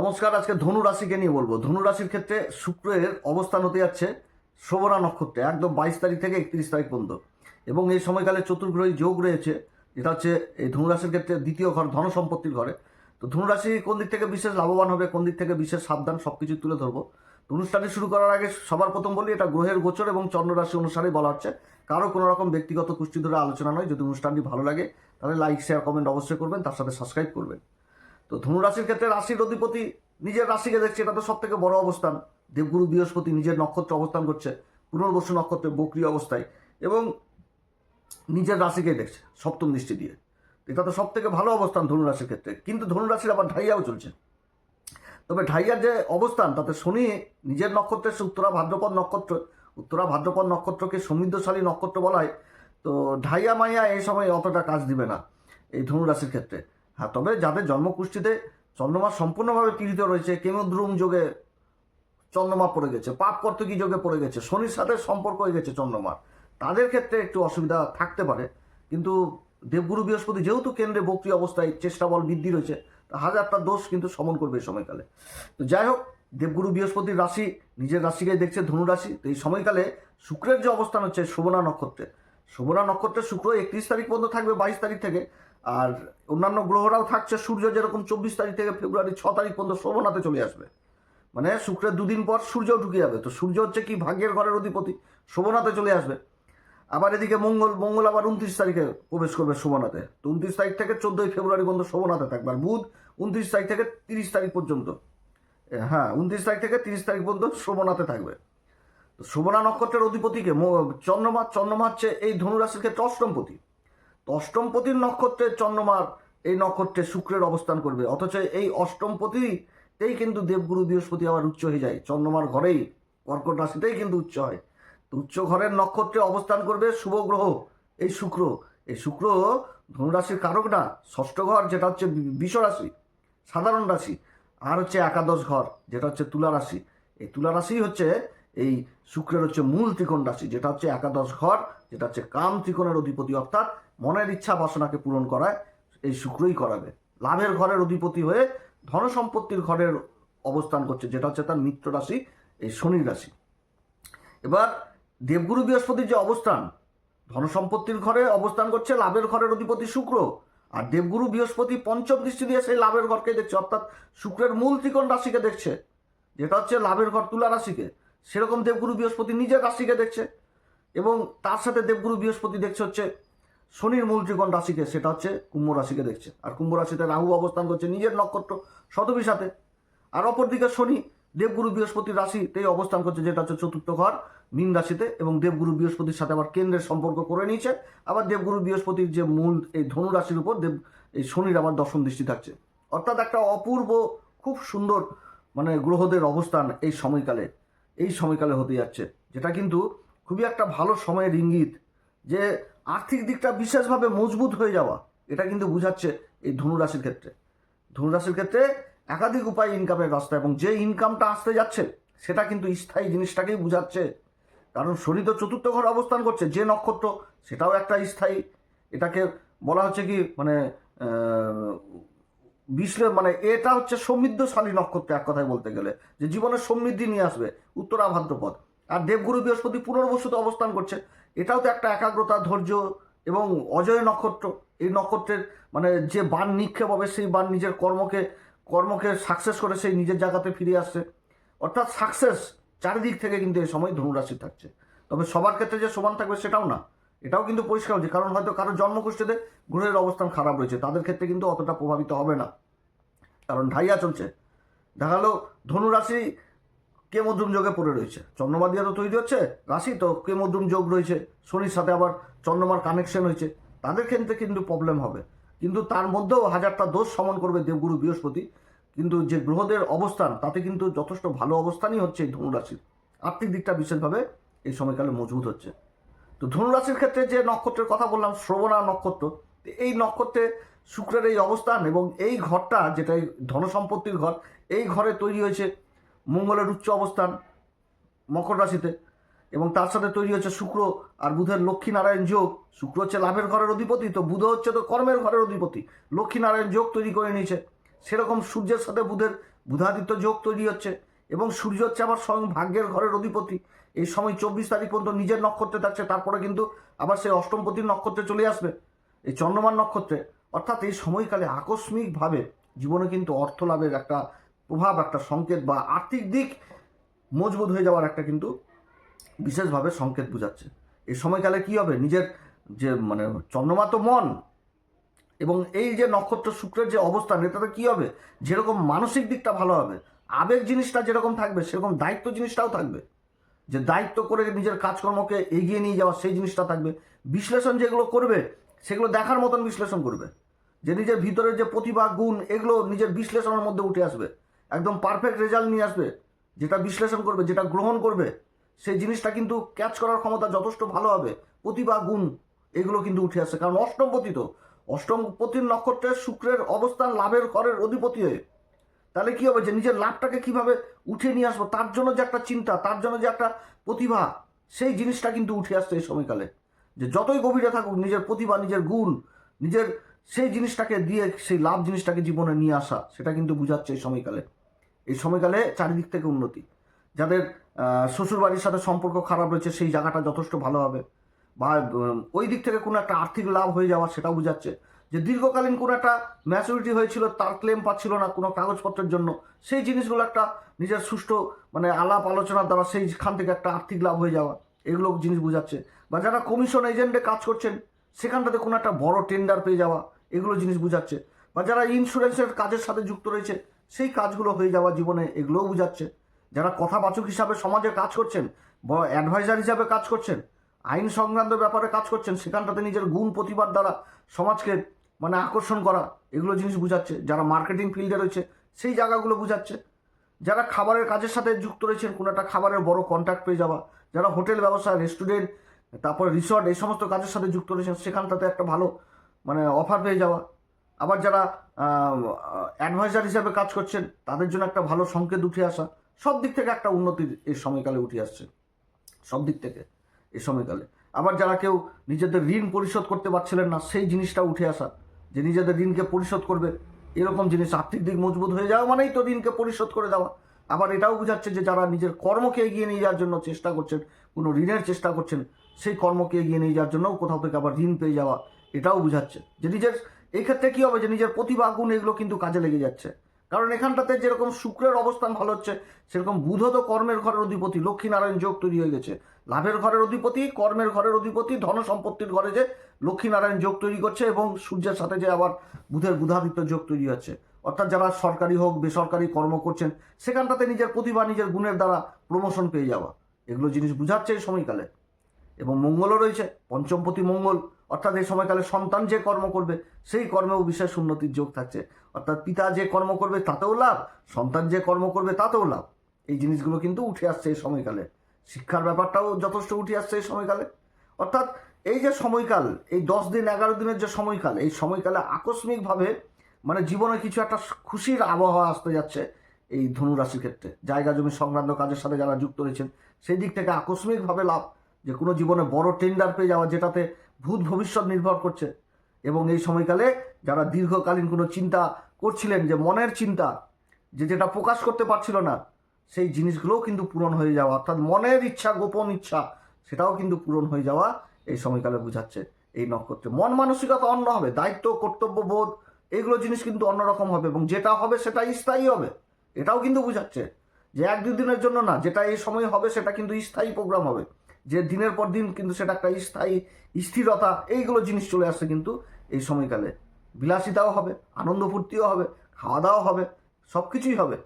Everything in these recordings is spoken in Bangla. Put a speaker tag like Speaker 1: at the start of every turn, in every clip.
Speaker 1: নমস্কার, আজকে ধনু রাশিকে নিয়ে বলব। ধনু রাশির ক্ষেত্রে শুক্রের অবস্থান হতে যাচ্ছে শোভনা নক্ষত্রে, একদম বাইশ তারিখ থেকে একত্রিশ তারিখ পর্যন্ত। এবং এই সময়কালে চতুর্গ্রহী যোগ রয়েছে, যেটা হচ্ছে এই ধনু রাশির ক্ষেত্রে দ্বিতীয় ঘর, ধন সম্পত্তির ঘরে। তো ধনুরাশি কোন দিক থেকে বিশেষ লাভবান হবে, কোন দিক থেকে বিশেষ সাবধান সব কিছু তুলে ধরবো। তো অনুষ্ঠানটি শুরু করার আগে সবার প্রথম বলি, এটা গ্রহের গোচর এবং চন্দ্র রাশি অনুসারেই বলা হচ্ছে। কারও কোনো রকম ব্যক্তিগত কুষ্টি ধরে আলোচনা নয়, যদি অনুষ্ঠানটি ভালো লাগে, তাহলে লাইক শেয়ার কমেন্ট অবশ্যই করবেন, তার সাথে সাবস্ক্রাইব করবেন। তো ধনু রাশির ক্ষেত্রে রাশির অধিপতি নিজের রাশিকে দেখছে, এটা তো সব থেকে বড় অবস্থান। দেবগুরু বৃহস্পতি নিজের নক্ষত্র অবস্থান করছে, পুনর্বসু নক্ষত্রে বক্রি অবস্থায় এবং নিজের রাশিকেই দেখছে, সপ্তম দৃষ্টি দিয়ে। এটা তো সব থেকে ভালো অবস্থান ধনু রাশির ক্ষেত্রে। কিন্তু ধনুরাশির আবার ঢাইয়াও চলছে। তবে ঢাইয়ার যে অবস্থান, তাতে শনি নিজের নক্ষত্রের উত্তরা ভাদ্রপদ নক্ষত্র, উত্তরা ভাদ্রপদ নক্ষত্রকে সমৃদ্ধশালী নক্ষত্র বলা হয় তো ঢাইয়া মাইয়া এই সময় অতটা কাজ দিবে না এই ধনুরাশির ক্ষেত্রে। হ্যাঁ তবে যাদের জন্মকুষ্ঠিতে চন্দ্রমা সম্পূর্ণভাবে পীড়িত রয়েছে, কেমদ্রুম যোগে চন্দ্রমা পড়ে গেছে, পাপ কর্তকী যোগে পড়ে গেছে, শনির সাথে সম্পর্ক হয়ে গেছে চন্দ্রমার, তাদের ক্ষেত্রে একটু অসুবিধা থাকতে পারে। কিন্তু দেবগুরু বৃহস্পতি যেহেতু কেন্দ্রে বক্রি অবস্থায়, চেষ্টা বল বৃদ্ধি রয়েছে হাজারটা দোষ কিন্তু সমন করবে এই সময়কালে। তো যাই হোক, দেবগুরু বৃহস্পতির রাশি, নিজের রাশিকে দেখছে ধনু রাশি, তো এই সময়কালে শুক্রের যে অবস্থান হচ্ছে শোভনা নক্ষত্রে শোভনা নক্ষত্রে শুক্র একত্রিশ তারিখ পর্যন্ত থাকবে বাইশ তারিখ থেকে। আর অন্যান্য গ্রহরাও থাকছে, সূর্য যেরকম চব্বিশ তারিখ থেকে ফেব্রুয়ারি ছ তারিখ পর্যন্ত শোভনাতে চলে আসবে। মানে শুক্রের দুদিন পর সূর্য ঢুকে যাবে। তো সূর্য হচ্ছে কি? ভাগ্যের ঘরের অধিপতি, শোভনাতে চলে আসবে। আবার এদিকে মঙ্গল মঙ্গল আবার উনত্রিশ তারিখে প্রবেশ করবে শোভনাতে। তো উনত্রিশ তারিখ থেকে চোদ্দোই ফেব্রুয়ারি পর্যন্ত শোভনাতে থাকবে। আর বুধ উনত্রিশ তারিখ থেকে তিরিশ তারিখ পর্যন্ত। হ্যাঁ উনত্রিশ তারিখ থেকে তিরিশ তারিখ পর্যন্ত শোভনাতে থাকবে। শোভনা নক্ষত্রের অধিপতিকে চন্দ্রমা চন্দ্রমা হচ্ছে এই ধনুরাশির ক্ষেত্রে অষ্টমপতি। অষ্টমপতির নক্ষত্রে চন্দ্রমার এই নক্ষত্রে শুক্রের অবস্থান করবে। অথচ এই অষ্টমপতিতেই কিন্তু দেবগুরু বৃহস্পতি আবার উচ্চ হয়ে যায়। চন্দ্রমার ঘরেই কর্কট রাশিতেই কিন্তু উচ্চ হয়। তো উচ্চ ঘরের নক্ষত্রে অবস্থান করবে শুভ গ্রহ, এই শুক্র। এই শুক্র ধনুরাশির কারক না, ষষ্ঠ ঘর যেটা হচ্ছে রাশি, সাধারণ রাশি। আর হচ্ছে একাদশ ঘর যেটা হচ্ছে তুলা রাশি। এই তুলা রাশি হচ্ছে এই শুক্রের হচ্ছে মূল ত্রিকোণ রাশি, যেটা হচ্ছে একাদশ ঘর, যেটা হচ্ছে কাম ত্রিকোণের অধিপতি, অর্থাৎ মনের ইচ্ছা বাসনাকে পূরণ করায়, এই শুক্রই করাবে। লাভের ঘরের অধিপতি হয়ে ধন সম্পত্তির ঘরের অবস্থান করছে, যেটা হচ্ছে তার মিত্র রাশি, এই শনির রাশি। এবার দেবগুরু বৃহস্পতির যে অবস্থান ধনসম্পত্তির ঘরে অবস্থান করছে লাভের ঘরের অধিপতি শুক্র, আর দেবগুরু বৃহস্পতি পঞ্চম দৃষ্টি দিয়ে সেই লাভের ঘরকে দেখছে, অর্থাৎ শুক্রের মূল ত্রিকোণ রাশিকে দেখছে, যেটা হচ্ছে লাভের ঘর তুলা রাশিকে। সেরকম দেবগুরু বৃহস্পতি নিজের রাশিকে দেখছে এবং তার সাথে দেবগুরু বৃহস্পতি দেখছে হচ্ছে শনির মূল ত্রিকোণ রাশিকে, সেটা হচ্ছে কুম্ভ রাশিকে দেখছে। আর কুম্ভ রাশিতে রাহু অবস্থান করছে নিজের নক্ষত্র শতবীর সাথে। আর অপরদিকে শনি দেবগুরু বৃহস্পতির রাশিতেই অবস্থান করছে, যেটা হচ্ছে চতুর্থ ঘর, মীন রাশিতে এবং দেবগুরু বৃহস্পতির সাথে আবার কেন্দ্রের সম্পর্ক করে নিয়েছে। আবার দেবগুরু বৃহস্পতির যে মূল এই ধনু রাশির উপর দেব, এই শনির আবার দশম দৃষ্টি থাকছে। অর্থাৎ একটা অপূর্ব, খুব সুন্দর মানে গ্রহদের অবস্থান এই সময়কালে। এই সময়কালে হতে যাচ্ছে, যেটা কিন্তু খুবই একটা ভালো সময়ের ইঙ্গিত যে আর্থিক দিকটা বিশেষভাবে মজবুত হয়ে যাওয়া, এটা কিন্তু বুঝাচ্ছে এই ধনুরাশির ক্ষেত্রে। ধনুরাশির ক্ষেত্রে একাধিক উপায় ইনকামের রাস্তা এবং যে ইনকামটা আসতে যাচ্ছে, সেটা কিন্তু স্থায়ী জিনিসটাকেই বুঝাচ্ছে। কারণ শনি তো চতুর্থ ঘর অবস্থান করছে, যে নক্ষত্র, সেটাও একটা স্থায়ী, এটাকে বলা হচ্ছে কি মানে বিশ্লে মানে এটা হচ্ছে সমৃদ্ধশালী নক্ষত্র এক কথায় বলতে গেলে, যে জীবনের সমৃদ্ধি নিয়ে আসবে উত্তরা ভাদ্রপদ আর দেবগুরু বৃহস্পতি পুনর্বসুতে অবস্থান করছে, এটাও তো একটা একাগ্রতা, ধৈর্য এবং অজয় নক্ষত্র। এই নক্ষত্রের মানে যে বান নিক্ষেপ হবে, সেই বান নিজের কর্মকে কর্মকে সাকসেস করে সেই নিজের জায়গাতে ফিরে আসছে। অর্থাৎ সাকসেস চারিদিক থেকে কিন্তু এই সময় ধনুরাশি থাকছে। তবে সবার ক্ষেত্রে যে সমান থাকবে সেটাও না। এটাও কিন্তু পরিষ্কার হচ্ছে কারণ হয়তো কারও জন্মকুষ্ঠীতে গ্রহের অবস্থান খারাপ রয়েছে, তাদের ক্ষেত্রে কিন্তু অতটা প্রভাবিত হবে না। কারণ ঢাইয়া চলছে। দেখা গেলো ধনুরাশি কে মধ্যম যোগে পড়ে রয়েছে। চন্দ্রমা দিয়ে তো তৈরি হচ্ছে, রাশি তো কে মধ্যম যোগ রয়েছে। শনির সাথে আবার চন্দ্রমার কানেকশন হয়েছে। তাদের ক্ষেত্রে কিন্তু প্রবলেম হবে। কিন্তু তার মধ্যেও হাজারটা দোষ সমন করবে দেবগুরু বৃহস্পতি। কিন্তু যে গ্রহদের অবস্থান, তাতে কিন্তু যথেষ্ট ভালো অবস্থানই হচ্ছে এই ধনুরাশির আর্থিক দিকটা বিশেষভাবে এই সময়কালে মজবুত হচ্ছে। তো ধনুরাশির ক্ষেত্রে যে নক্ষত্রের কথা বললাম, শ্রবণা নক্ষত্র, এই নক্ষত্রে শুক্রের এই অবস্থান এবং এই ঘরটা যেটা ধনসম্পত্তির ঘর, এই ঘরে তৈরি হয়েছে মঙ্গলের উচ্চ অবস্থান মকর রাশিতে এবং তার সাথে তৈরি হচ্ছে শুক্র আর বুধের লক্ষ্মীনারায়ণ যোগ। শুক্র হচ্ছে লাভের ঘরের অধিপতি, তো বুধ হচ্ছে তো কর্মের ঘরের অধিপতি। লক্ষ্মীনারায়ণ যোগ তৈরি করে নিয়েছে। সেরকম সূর্যের সাথে বুধের বুধাদিত্য যোগ তৈরি হচ্ছে এবং সূর্য হচ্ছে আবার স্বয়ং ভাগ্যের ঘরের অধিপতি। এই সময় চব্বিশ তারিখ পর্যন্ত নিজের নক্ষত্রে থাকছে, তারপরে কিন্তু আবার সেই অষ্টমপতির নক্ষত্রে চলে আসবে, এই চন্দ্রমান নক্ষত্রে। অর্থাৎ এই সময়কালে আকস্মিকভাবে জীবনে কিন্তু অর্থ লাভের একটা প্রভাব, একটা সংকেত বা আর্থিক দিক মজবুত হয়ে যাওয়ার একটা কিন্তু বিশেষভাবে সংকেত বোঝাচ্ছে। এই সময়কালে কি হবে? নিজের যে মানে চন্দ্রমা তো মন, এবং এই যে নক্ষত্র শুক্রের যে অবস্থান, এটাতে কি হবে? যেরকম মানসিক দিকটা ভালো হবে, আবেগ জিনিসটা যেরকম থাকবে, সেরকম দায়িত্ব জিনিসটাও থাকবে। যে দায়িত্ব করে নিজের কাজকর্মকে এগিয়ে নিয়ে যাওয়া, সেই জিনিসটা থাকবে। বিশ্লেষণ যেগুলো করবে, সেগুলো দেখার মতন বিশ্লেষণ করবে। যে নিজের ভিতরের যে প্রতিভা, গুণ, এগুলো নিজের বিশ্লেষণের মধ্যে উঠে আসবে। একদম পারফেক্ট রেজাল্ট নিয়ে আসবে। যেটা বিশ্লেষণ করবে, যেটা গ্রহণ করবে, সেই জিনিসটা কিন্তু ক্যাচ করার ক্ষমতা যথেষ্ট ভালো হবে। প্রতিভা, গুণ, এগুলো কিন্তু উঠে আসছে। কারণ অষ্টমপতি তো অষ্টমপতির নক্ষত্রের শুক্রের অবস্থান লাভের ঘরের অধিপতি হয়ে। তাহলে কি হবে যে নিজের লাভটাকে কীভাবে উঠিয়ে নিয়ে আসব? তার জন্য যে একটা চিন্তা, তার জন্য যে একটা প্রতিভা, সেই জিনিসটা কিন্তু উঠে আসছে এই সময়কালে। যে যতই গভীরে থাকুক, নিজের প্রতিভা, নিজের গুণ, নিজের সেই জিনিসটাকে দিয়ে সেই লাভ জিনিসটাকে জীবনে নিয়ে আসা, সেটা কিন্তু বুঝাচ্ছে এই সময়কালে। এই সময়কালে চারিদিক থেকে উন্নতি। যাদের শ্বশুরবাড়ির সাথে সম্পর্ক খারাপ রয়েছে, সেই জায়গাটা যথেষ্ট ভালো হবে। বা ওই দিক থেকে কোনো একটা আর্থিক লাভ হয়ে যাওয়া, সেটাও বুঝাচ্ছে। যে দীর্ঘকালীন কোনো একটা ম্যাচুরিটি হয়েছিল, তার ক্লেম পাচ্ছিল না কোনো কাগজপত্রের জন্য, সেই জিনিসগুলো একটা নিজের সুষ্ঠু মানে আলাপ আলোচনার দ্বারা সেইখান থেকে একটা আর্থিক লাভ হয়ে যাওয়া, এগুলো জিনিস বোঝাচ্ছে। বা যারা কমিশন এজেন্টে কাজ করছেন, সেখানটাতে কোনো একটা বড় টেন্ডার পেয়ে যাওয়া, এগুলো জিনিস বোঝাচ্ছে। বা যারা ইন্স্যুরেন্সের কাজের সাথে যুক্ত রয়েছে, সেই কাজগুলো হয়ে যাওয়া জীবনে, এগুলোও বোঝাচ্ছে। যারা কথাবাচক হিসাবে সমাজে কাজ করছেন, বা অ্যাডভাইজার হিসাবে কাজ করছেন, আইন সংক্রান্ত ব্যাপারে কাজ করছেন, সেখানটাতে নিজের গুণ প্রতিবাদ দ্বারা সমাজকে মানে আকর্ষণ করা, এগুলো জিনিস বোঝাচ্ছে। যারা মার্কেটিং ফিল্ডে রয়েছে, সেই জায়গাগুলো বোঝাচ্ছে। যারা খাবারের কাজের সাথে যুক্ত রয়েছেন, কোনো একটা খাবারের বড় কন্ট্যাক্ট পেয়ে যাওয়া। যারা হোটেল ব্যবসা রেস্টুরেন্ট তারপরে রিসর্ট এই সমস্ত কাজের সাথে যুক্ত রয়েছেন সেখানটাতে একটা ভালো মানে অফার পেয়ে যাওয়া। আবার যারা অ্যাডভাইজার হিসাবে কাজ করছেন, তাদের জন্য একটা ভালো সংকেত উঠে আসা। সব দিক থেকে একটা উন্নতির এই সময়কালে উঠে আসছে। সব দিক থেকে এই সময়কালে। আবার যারা কেউ নিজেদের ঋণ পরিশোধ করতে পারছিলেন না, সেই জিনিসটা উঠে আসা। যে নিজেদের ঋণকে পরিশোধ করবে, এরকম জিনিস আর্থিক দিক মজবুত হয়ে যাওয়া মানেই তো ঋণকে পরিশোধ করে দেওয়া। আবার এটাও বোঝাচ্ছে যে যারা নিজের কর্মকে এগিয়ে নিয়ে যাওয়ার জন্য চেষ্টা করছেন, কোনো ঋণের চেষ্টা করছেন, সেই কর্মকে এগিয়ে নিয়ে যাওয়ার জন্যও কোথাও থেকে আবার ঋণ পেয়ে যাওয়া, এটাও বোঝাচ্ছে। যে নিজের এই ক্ষেত্রে কী হবে যে নিজের প্রতিভা গুণ এগুলো কিন্তু কাজে লেগে যাচ্ছে। কারণ এখানটাতে যেরকম শুক্রের অবস্থান ভালো হচ্ছে, সেরকম বুধ তো কর্মের ঘরের অধিপতি। লক্ষ্মীনারায়ণ যোগ তৈরি হয়ে গেছে। লাভের ঘরের অধিপতি, কর্মের ঘরের অধিপতি ধন সম্পত্তির ঘরে যে লক্ষ্মীনারায়ণ যোগ তৈরি করছে এবং সূর্যের সাথে যে আবার বুধের বুধাদিত্য যোগ তৈরি হচ্ছে। অর্থাৎ যারা সরকারি হোক, বেসরকারি কর্ম করছেন, সেখানটাতে নিজের প্রতিভা, নিজের গুণের দ্বারা প্রমোশন পেয়ে যাওয়া। এগুলো জিনিস বুঝাচ্ছে এই সময়কালে। এবং মঙ্গলও রয়েছে, পঞ্চমপতি মঙ্গল। অর্থাৎ এই সময়কালে সন্তান যে কর্ম করবে, সেই কর্মেও বিশেষ উন্নতির যোগ থাকছে। অর্থাৎ পিতা যে কর্ম করবে, তাতেও লাভ, সন্তান যে কর্ম করবে, তাতেও লাভ। এই জিনিসগুলো কিন্তু উঠে আসছে এই সময়কালে। শিক্ষার ব্যাপারটাও যথেষ্ট উঠে আসছে এই সময়কালে। অর্থাৎ এই যে সময়কাল, এই দশ দিন, এগারো দিনের যে সময়কাল, এই সময়কালে আকস্মিকভাবে মানে জীবনে কিছু একটা খুশির আবহাওয়া আসতে যাচ্ছে এই ধনু রাশির ক্ষেত্রে। জায়গা জমি সংক্রান্ত কাজের সাথে যারা যুক্ত রয়েছেন, সেই দিক থেকে আকস্মিকভাবে লাভ। যে কোনো জীবনে বড় টেন্ডার পেয়ে যাওয়া, যেটাতে ভূত ভবিষ্যৎ নির্ভর করছে। এবং এই সময়কালে যারা দীর্ঘকালীন কোনো চিন্তা করছিলেন যে মনের চিন্তা, যে যেটা প্রকাশ করতে পারছিল না, সেই জিনিসগুলোও কিন্তু পূরণ হয়ে যাওয়া, অর্থাৎ মনের ইচ্ছা, গোপন ইচ্ছা, সেটাও কিন্তু পূরণ হয়ে যাওয়া এই সময়কালে বোঝাচ্ছে এই নক্ষত্রে। মন মানসিকতা অন্য হবে, দায়িত্ব, কর্তব্য, বোধ এইগুলো জিনিস কিন্তু অন্যরকম হবে এবং যেটা হবে সেটা স্থায়ী হবে। এটাও কিন্তু বোঝাচ্ছে যে এক দুই দিনের জন্য না, যেটা এই সময় হবে সেটা কিন্তু স্থায়ী প্রোগ্রাম হবে। যে দিনের পর দিন কিন্তু সেটা একটা স্থায়ী স্থিরতা, এইগুলো জিনিস চলে আসছে কিন্তু এই সময়কালে। বিলাসিতাও হবে, আনন্দ ফুর্তিও হবে খাওয়া দাওয়া হবে সব কিছুই হবে।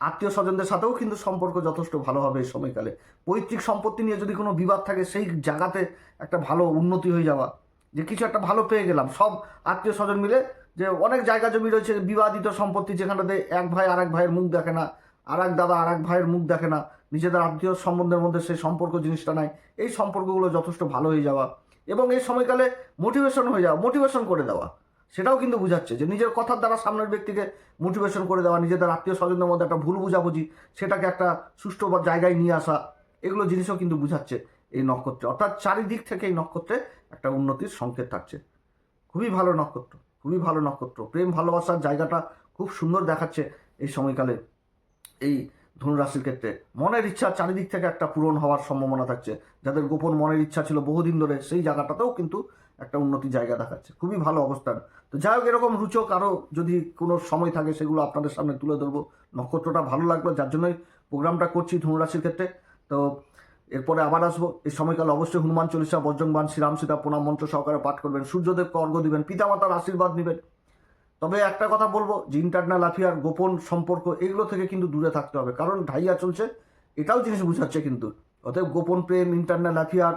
Speaker 1: আত্মীয় স্বজনদের সাথেও কিন্তু সম্পর্ক যথেষ্ট ভালো হবে এই সময়কালে। পৈতৃক সম্পত্তি নিয়ে যদি কোনো বিবাদ থাকে, সেই জায়গাতে একটা ভালো উন্নতি হয়ে যাওয়া। যে কিছু একটা ভালো পেয়ে গেলাম, সব আত্মীয় স্বজন মিলে যে অনেক জায়গা জমি রয়েছে, বিবাদিত সম্পত্তি যেখানটাতে এক ভাই আর এক ভাইয়ের মুখ দেখে না আর এক দাদা আর এক ভাইয়ের মুখ দেখে না। নিজেদের আত্মীয় সম্বন্ধের মধ্যে সেই সম্পর্ক জিনিসটা নাই। এই সম্পর্কগুলো যথেষ্ট ভালো হয়ে যাওয়া এবং এই সময়কালে মোটিভেশন হয়ে যাওয়া মোটিভেশন করে দেওয়া। সেটাও কিন্তু বুঝাচ্ছে যে নিজের কথার দ্বারা সামনের ব্যক্তিকে মোটিভেশন করে দেওয়া, নিজেদের আত্মীয় স্বজনদের মধ্যে একটা ভুল বুঝাবুঝি, সেটাকে একটা সুষ্ঠু বা জায়গায় নিয়ে আসা, এগুলো জিনিসও কিন্তু বুঝাচ্ছে এই নক্ষত্রে। অর্থাৎ চারিদিক থেকে এই নক্ষত্রে একটা উন্নতির সংকেত থাকছে। খুবই ভালো নক্ষত্র, খুবই ভালো নক্ষত্র। প্রেম, ভালোবাসার জায়গাটা খুব সুন্দর দেখাচ্ছে এই সময়কালে। এই ধনুরাশির ক্ষেত্রে। মনের ইচ্ছা চারিদিক থেকে একটা পূরণ হওয়ার সম্ভাবনা থাকছে। যাদের গোপন মনের ইচ্ছা ছিল বহুদিন ধরে সেই জায়গাটাতেও কিন্তু একটা উন্নতি জায়গা দেখাচ্ছে। খুবই ভালো অবস্থান। তো যাই হোক, এরকম রুচক আরও যদি কোনো সময় থাকে সেগুলো আপনাদের সামনে তুলে ধরবো। নক্ষত্রটা ভালো লাগল, যার জন্যই প্রোগ্রামটা করছি ধনুরাশির ক্ষেত্রে। তো এরপরে আবার আসব। এই সময়কালে অবশ্যই হনুমান চল্লিশা বজ্রংবান শ্রীরাম সীতা প্রণাম মন্ত্র সহকারে পাঠ করবেন। সূর্যদেবকে অর্ঘ্য দিবেন, পিতামাতার আশীর্বাদ নেবেন। তবে একটা কথা বলব, যে ইন্টারনাল অ্যাফেয়ার গোপন সম্পর্ক, এগুলো থেকে কিন্তু দূরে থাকতে হবে। কারণ ঢাইয়া চলছে, এটাও জিনিস বুঝাচ্ছে কিন্তু। অতএব গোপন প্রেম ইন্টারনাল অ্যাফেয়ার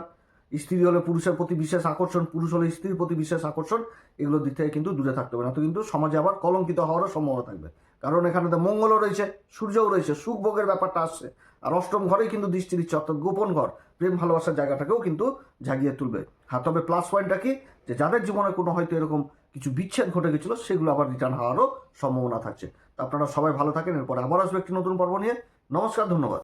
Speaker 1: স্ত্রী হলে পুরুষের প্রতি বিশেষ আকর্ষণ, পুরুষ হলে স্ত্রীর প্রতি বিশেষ আকর্ষণ এগুলোর দিক থেকে কিন্তু দূরে থাকতে হবে। না তো কিন্তু সমাজে আবার কলঙ্কিত হওয়ারও সম্ভাবনা থাকবে। কারণ এখানে তো মঙ্গলও রয়েছে, সূর্যও রয়েছে, সুখ ভোগের ব্যাপারটা আসছে। আর অষ্টম ঘরেই কিন্তু দৃষ্টি দিচ্ছে, অর্থাৎ গোপন ঘর, প্রেম ভালোবাসার জায়গাটাকেও কিন্তু জাগিয়ে তুলবে। হ্যাঁ তবে প্লাস পয়েন্টটা কি? যে যাদের জীবনে কোনো হয়তো এরকম কিছু বিচ্ছেদ ঘটে গেছিল, সেগুলো আবার রিটার্ন হওয়ারও সম্ভাবনা থাকছে। তো আপনারা সবাই ভালো থাকেন, এরপর আবার আসবে একটি নতুন পর্ব নিয়ে। নমস্কার, ধন্যবাদ।